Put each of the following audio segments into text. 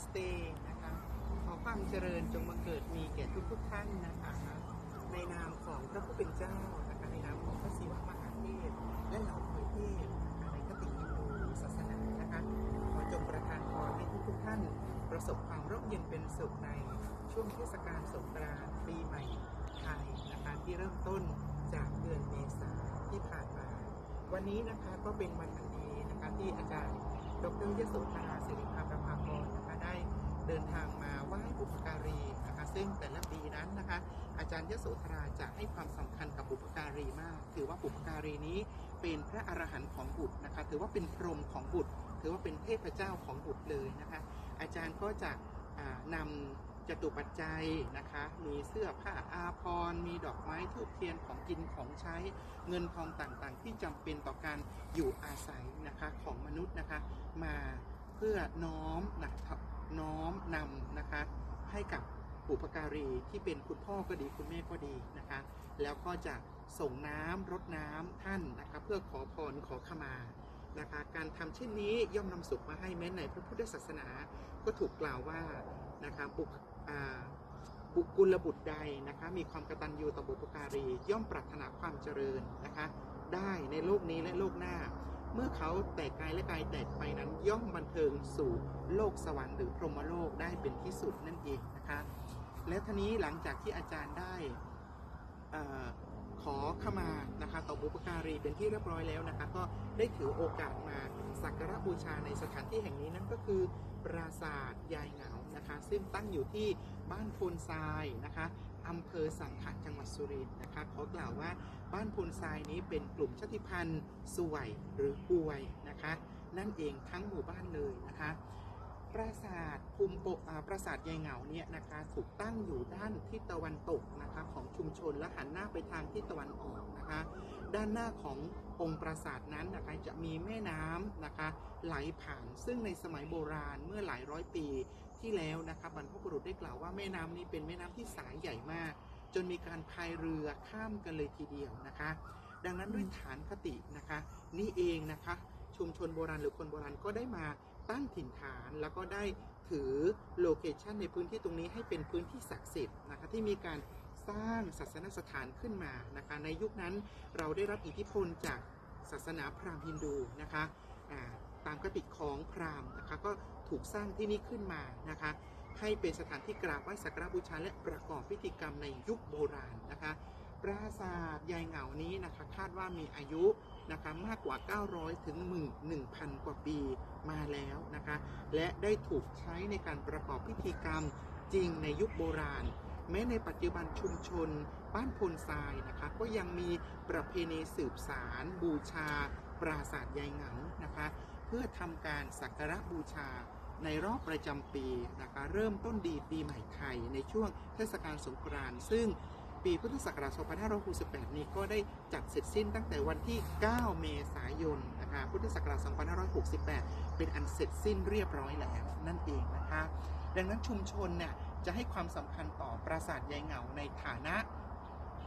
สเตนะคะ ขอความเจริญจงบังเกิดมีแก่ทุกทุกๆท่านนะคะในนามของพระผู้เป็นเจ้านะคะในนามของพระศิวะมหาเทพและเหล่าเผยเทพในคติฮินดูศาสนานะคะขอจงประทานพรให้ทุกทุกๆท่าน ประสบความร่มเย็นเป็นสุขในช่วงเทศกาลสงกรานต์ปีใหม่ไทยนะคะที่เริ่มต้นจากเดือนเมษาที่ผ่านมา วันนี้นะคะก็เป็นวันอันดีนะคะที่อาจารย์ดรยโสธราสิริภาประภากรนะคะได้ เดินทางมาไหว้บุพการีนะคะซึ่งแต่ละปีนั้นนะคะ อาจารย์ยโสธราจะให้ความสำคัญกับบุพการีมาก ถือว่าบุพการีนี้เป็นพระอรหันต์ของบุตรนะคะ ถือว่าเป็นพรหมของบุตร ถือว่าเป็นเทพเจ้าของบุตรเลยนะคะ อาจารย์ก็จะอ่านำจตุปัจจัยนะคะ มีเสื้อผ้าอาภรณ์มีดอกไม้ทูบเทียนของกินของใช้ เงินทองต่างๆ ที่จำเป็นต่อการอยู่อาศัยนะคะของมนุษย์นะคะ มาเพื่อน้อมนะ น้อมนำนะคะ ให้กับบุพการีที่เป็นคุณพ่อก็ดีคุณแม่ก็ดีนะคะ แล้วก็จะส่งน้ำรดน้ำท่านนะคะเพื่อขอพรขอขมานะคะ การทำเช่นนี้ย่อมนำสุขมาให้แม้ในพระพุทธศาสนา ก็ถูกกล่าวว่านะคะบุคบุคกุลบุตรใดนะคะมีความกตัญญูต่อบุพการี ย่อมปรารถนาความเจริญนะคะ ได้ในโลกนี้และโลกหน้า เมื่อเขาแตกกายและกายแตกไปนั้นย่อมบันเทิงสู่โลกสวรรค์หรือพรหมโลกได้เป็นที่สุดนั่นเองนะคะและทีนี้หลังจากที่อาจารย์ได้เออขอขมานะคะต่อบุปการีเป็นที่เรียบร้อยแล้วนะคะก็ได้ถือโอกาสมาสักการะบูชาในสถานที่แห่งนี้นั่นก็คือปราสาทยายเหงานะคะ ซึ่งตั้งอยู่ที่บ้านโพนทรายนะคะ อำเภอสังขะจังหวัดสุรินทร์นะคะขอกล่าวว่าบ้านโพนทรายนี้เป็นกลุ่มชาติพันธุ์สวยหรืออวยนะคะ นั่นเองทั้งหมู่บ้านเลยนะคะ ปราสาทภูมิโปะปราสาทยายเหงาเนี่ยนะคะถูกตั้งอยู่ด้านทิศตะวันตกนะคะของชุมชนและหันหน้าไปทางทิศตะวันออกนะคะ ด้านหน้าขององค์ปราสาทนั้นนะคะจะมีแม่น้ำนะคะไหลผ่านซึ่งในสมัยโบราณเมื่อหลายร้อยปี ที่แล้วนะคะบรรพบุรุษได้กล่าวว่าแม่น้ำนี้เป็นแม่น้ำที่สายใหญ่มาก จนมีการพายเรือข้ามกันเลยทีเดียวนะคะ ดังนั้นด้วยฐานคตินะคะ นี่เองนะคะชุมชนโบราณหรือคนโบราณก็ได้มาตั้งถิ่นฐานแล้วก็ได้ถือโลเคชันในพื้นที่ตรงนี้ให้เป็นพื้นที่ศักดิ์สิทธิ์นะคะที่มีการสร้างศาสนสถานขึ้นมานะคะในยุคนั้นเราได้รับอิทธิพลจากศาสนาพราหมณ์ฮินดูนะคะาตามกติกของพราหมณ์นะคะก็ถูกสร้างที่นี่ขึ้นมานะคะ ให้เป็นสถานที่กราบไหว้สักการบูชาและประกอบพิธีกรรมในยุคโบราณนะคะ ปราสาทยายเหงานี้นะคะคาดว่ามีอายุนะคะมากกว่า 900 ถึง1,000 กว่าปีมาแล้วนะคะ และได้ถูกใช้ในการประกอบพิธีกรรมจริงในยุคโบราณ แม้ในปัจจุบันชุมชน บ้านพลทรายนะคะก็ยังมีประเพณีสืบสาร บูชา ปราสาทยายเหงานะคะ พื่อทำการสักการะบูชาในรอบประจำปีนะคะเริ่มต้นดีปีใหม่ไทยในช่วงเทศกาลสงกรานต์ซึ่งปีพุทธศักราช 2568 นี้ก็ได้จัดเสร็จสิ้นตั้งแต่วันที่ 9 เมษายนนะคะพุทธศักราช 2568 เป็นอันเสร็จสิ้นเรียบร้อยแล้วนั่นเองนะคะ ดังนั้นชุมชนเนี่ยจะให้ความสำคัญต่อปราสาทยายเหงาในฐานะ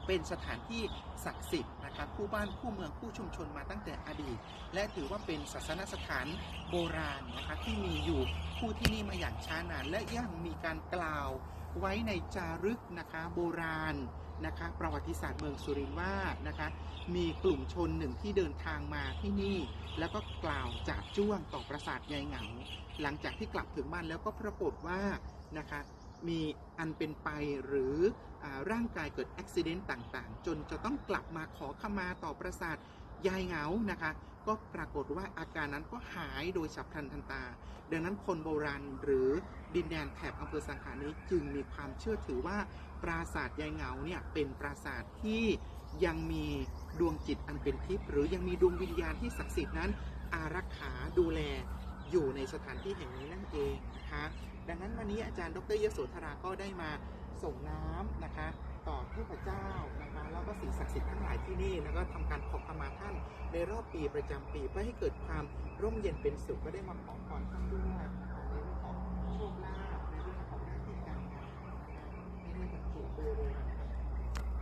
เป็นสถานที่ศักดิ์สิทธิ์นะคะคู่บ้านคู่เมืองคู่ชุมชนมาตั้งแต่อดีต และถือว่าเป็นศาสนสถานโบราณนะคะที่มีอยู่คู่ที่นี่มาอย่างช้านาน และยังมีการกล่าวไว้ในจารึกนะคะโบราณนะคะประวัติศาสตร์เมืองสุรินทร์ว่านะคะมีกลุ่มชนหนึ่งที่เดินทางมาที่นี่ แล้วก็กล่าวจากจ้วงต่อปราสาทยายเหงา หลังจากที่กลับถึงบ้านแล้วก็ปรากฏว่านะคะ มีอันเป็นไปหรืออร่างกายเกิดอุบิเหตุต่างๆ จนจะต้องกลับมาขอขมาต่อปราสาทยายเหงานะคะ ก็ปรากฏว่าอาการนั้นก็หายโดยฉับพลันทันตา ดังนั้นคนโบราณหรือดินแดนแถบอำเภอสังขานี้จึงมีความเชื่อถือว่าปราสาทยายเหงาเนี่ยเป็นปราสาทที่ยังมีดวงจิตอันเป็นทิพย์หรือยังมีดวงวิญญาณที่ศักดิ์สิทธิ์นั้น อารักขาดูแลอยู่ในสถานที่แห่งนี้นั่นเองนะคะ ดังนั้นวันนี้อาจารย์ดรยโสธราก็ได้มาส่งน้ำนะคะ ต่อเทพเจ้านะคะแล้วก็สิ่งศักดิ์สิทธิ์ทั้งหลายที่นี่แล้วก็ทำการขอขมาท่านในรอบปีประจำปีเพื่อให้เกิดความร่มเย็นเป็นสุขก็ได้มาขอพรท่านด้วยในเรื่องของโชคลาภในเรื่องของหน้าที่การงานในเรื่องของถูกเบอร์เลยนะคะ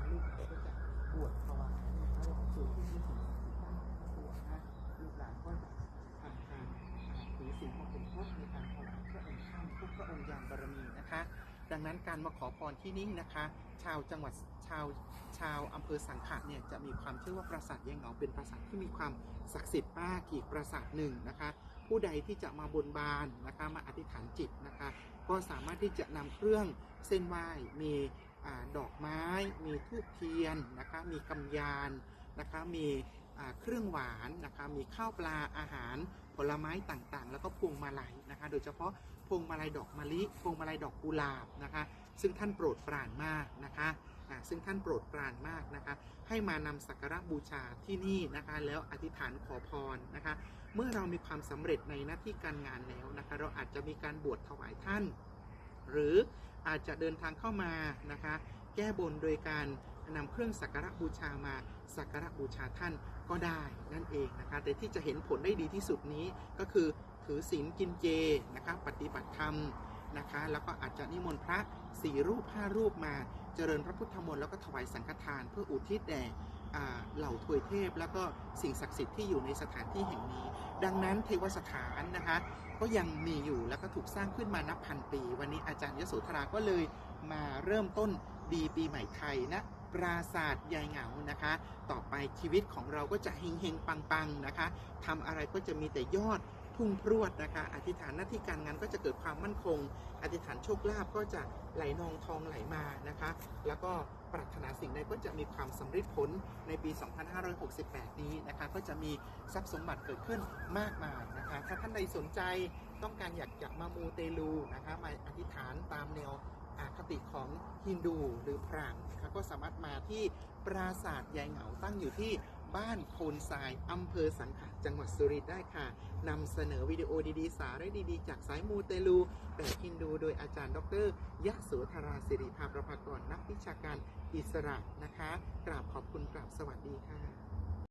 ลูกก็จะบวชถวายนะคะแล้วก็สู่ที่มีสิ่งศักดิ์สิทธิ์ท่านบวชนะ ลูกหลานก็จะทำการอ่าถือสิ่งของเป็นพจน์ในการถวาระค์ท่านทุกพระนั้นการมาขอพรที่นี่นะคะ ชาวจังหวัดชาวชาวอำเภอสังขะเนี่ยจะมีความเชื่อว่าปราสาทยายเหงาเป็นปราสาทที่มีความศักดิ์สิทธิ์มากอีกปราสาทหนึ่งนะคะ ผู้ใดที่จะมาบนบานนะคะมาอธิษฐานจิตนะคะ ก็สามารถที่จะนำเครื่องเส้นไหว้มีอดอกไม้ มีทูบเทียนนะคะ มีกำยานนะคะ มีเครื่องหวานนะคะ มีข้าวปลาอาหารผลไม้ต่างๆ แล้วก็พวงมาลัยนะคะ โดยเฉพาะ พวงมาลัยดอกมะลิพวงมาลัยดอกกุหลาบนะคะ ซึ่งท่านโปรดปรานมากนะคะซึ่งท่านโปรดปรานมากนะคะ ให้มานำสักการะบูชาที่นี่นะคะ แล้วอธิษฐานขอพรนะคะ เมื่อเรามีความสำเร็จในหน้าที่การงานแล้วนะคะ เราอาจจะมีการบวชถวายท่าน หรืออาจจะเดินทางเข้ามานะคะ แก้บนโดยการนำเครื่องสักการะบูชามาสักการะบูชาท่านก็ได้นั่นเองนะคะ แต่ที่จะเห็นผลได้ดีที่สุดนี้ก็คือ ถือศีลกินเจนะคะปฏิบัติธรรมนะคะ แล้วก็อาจจะนิมนต์พระสี่รูปห้ารูปมา เจริญพระพุทธมนต์แล้วก็ถวายสังฆทาน เพื่ออุทิศแด่เหล่าทวยเทพ แล้วก็สิ่งศักดิ์สิทธิ์ที่อยู่ในสถานที่แห่งนี้ ดังนั้นเทวสถานนะคะก็ยังมีอยู่แล้วก็ถูกสร้างขึ้นมานับพันปี วันนี้อาจารย์ยโสธราก็เลยมาเริ่มต้นดีปีใหม่ไทยนะปราศาสตร์ยายเหงานะคะ ต่อไปชีวิตของเราก็จะเฮงเฮงปังปังๆนะคะทำอะไรก็จะมีแต่ยอด พุ่งพรวดนะคะอธิษฐานหน้าที่การงานก็จะเกิดความมั่นคง อธิษฐานโชคลาภก็จะไหลนองทองไหลมานะคะ แล้วก็ปรารถนาสิ่งใดก็จะมีความสำเร็จผลในปี 2568 นี้นะคะ ก็จะมีทรัพย์สมบัติเกิดขึ้นมากมายนะคะ ถ้าท่านใดสนใจต้องการอยากจะมามูเตลูนะคะมาอธิษฐานตามแนวอาคติของฮินดูหรือพราหมณ์นะคะก็สามารถมาที่ปราสาทยายเหงาตั้งอยู่ที่ บ้านโพนทรายอำเภอสังขะจังหวัดสุรินทร์ได้ค่ะนำเสนอวิดีโอดีๆ สาระดีๆ จากสายมูเตลูแบบฮินดูโดยอาจารย์ ดรยะโสธราสิริภาประภากรนักวิชาการอิสระนะคะ กราบขอบคุณกราบสวัสดีค่ะ